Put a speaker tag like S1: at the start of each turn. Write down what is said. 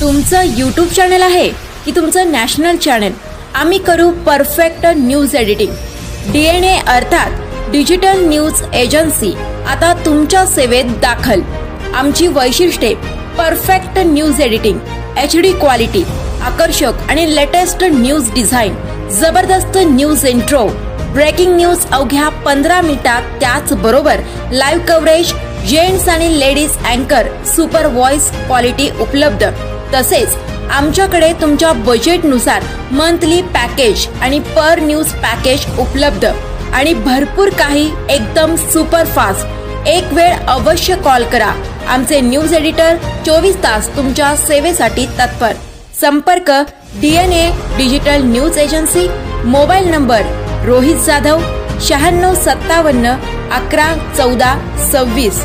S1: तुमचं YouTube channel आहे की तुमचं नॅशनल चॅनल आम्ही करू perfect news editing D N A अर्थात डिजिटल न्यूज एजन्सी आता तुमच्या सेवेत दाखल. आमची वैशिष्ट्ये perfect news editing H D quality आकर्षक आणि लेटेस्ट न्यूज डिझाईन जबरदस्त न्यूज इंट्रो ब्रेकिंग न्यूज अवघ्या पंधरा मिनिटात त्याचबरोबर लाईव्ह कव्हरेज जेंट्स आणि लेडीज अँकर सुपर व्हॉइस क्वालिटी उपलब्ध. तसेच आमच्याकडे तुमच्या बजेटनुसार मंथली पॅकेज आणि पर न्यूज पॅकेज उपलब्ध. आणि भरपूर काही एकदम सुपर फास्ट एक वेळ अवश्य कॉल करा. आमचे न्यूज एडिटर चोवीस तास तुमच्या सेवेसाठी तत्पर. संपर्क DNA digital news agency mobile number Rohit Jadhav शहाण्णव सत्तावन्न अकरा चौदा सव्वीस.